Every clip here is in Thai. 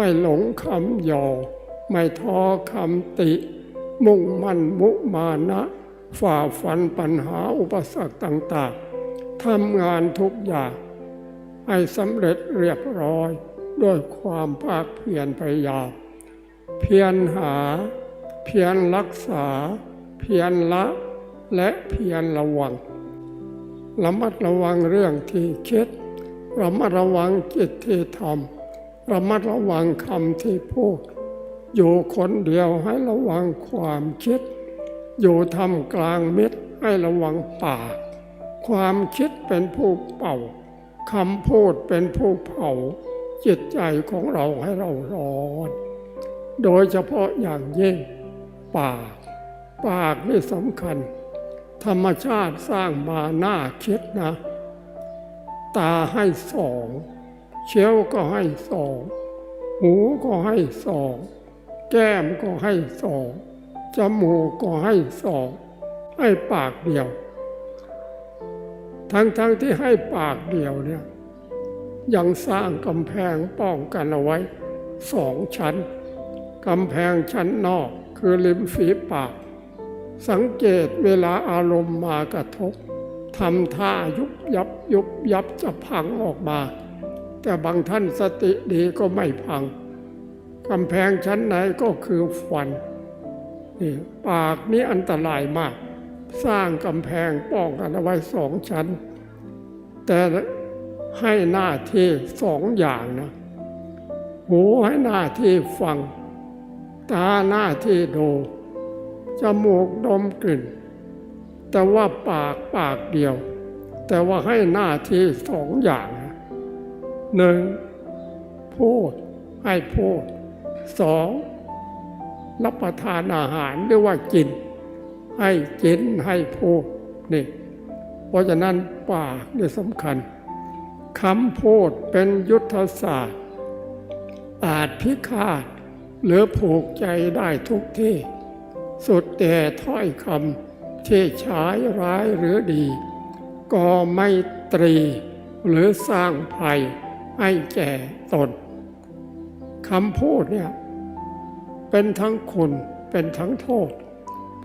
ไม่หลงคำหยอไม่ท้อคำติ มุ่งมั่นมุมานะฝ่าฟันปัญหาอุปสรรคต่างๆทำงานทุกอย่างให้สำเร็จเรียบร้อยด้วยความภาคเพียรพยายามเพียรหา เพียรรักษา เพียรละ และเพียรระวังระมัดระวังเรื่องที่คิดระมัดระวังจิตที่ทำ ระมัดระวังคำที่พูด อยู่คนเดียวให้ระวังความคิด อยู่ทำกลางมิตรให้ระวังปาก ความคิดเป็นผู้เป่าคำพูดเป็นผู้เผาจิตใจของเราให้เราร้อน โดยเฉพาะอย่างยิ่ง ปาก ปากนี่สำคัญ ธรรมชาติสร้างมาหน้าคิดนะ ตาให้สอง เชียวก็ให้สองหูก็ให้สองแก้มก็ให้สองจมูกก็ให้สองให้ปากเดียว ทั้งๆทที่ให้ปากเดียวเนี่ยยังสร้างกำแพงป้องกันเอาไว้สองชั้นกำแพงชั้นนอกคือริมฝีปาก สังเกตเวลาอารมณ์มากระทบทำท่ายุบยับยุบยับจะพังออกมา แต่บางท่านสติดีก็ไม่พังกำแพงชั้นไหนก็คือฟันนี่ปากนี้อันตรายมาก สร้างกำแพงป้องกันเอาไว้สองชั้น แต่ให้หน้าที่สองอย่างนะหูให้หน้าที่ฟัง ตาหน้าที่ดูจมูกดมกลิ่น แต่ว่าปากปากเดียว แต่ว่าให้หน้าที่สองอย่าง หนึ่งพูดให้พูดสองรับประทานอาหารเรียกว่ากิน ให้กินให้พูดนี่เพราะฉะนั้นปากนี่สำคัญคำพูดเป็นยุทธศาสตร์ อาจพิฆาตหรือผูกใจได้ทุกที่ สุดแต่ถ้อยคำที่ใช้ร้ายหรือดี ก็ไม่ตรีหรือสร้างภัย ให้แก่ตนคำพูดเนี่ยเป็นทั้งคุณเป็นทั้งโทษ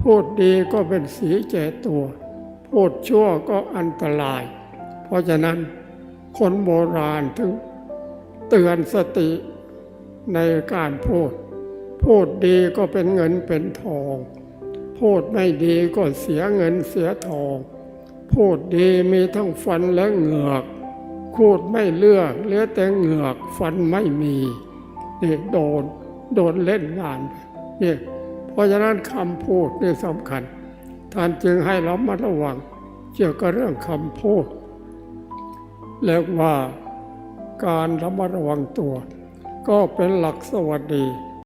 พูดดีก็เป็นสีแก่ตัว พูดชั่วก็อันตราย เพราะฉะนั้นคนโบราณถึงเตือนสติในการพูด พูดดีก็เป็นเงินเป็นทอง พูดไม่ดีก็เสียเงินเสียทอง พูดดีมีทั้งฟันและเหงือก พูดไม่เลือกเหลือแต่เหงือกฟันไม่มีนี่โดนโดนเล่นงานนี่เพราะฉะนั้นคำพูดนี่สำคัญ ท่านจึงให้เรามาระวังเกี่ยวกับเรื่องคำพูดแล้วว่าการระมัดระวังตัว ก็เป็นหลักสวัสดี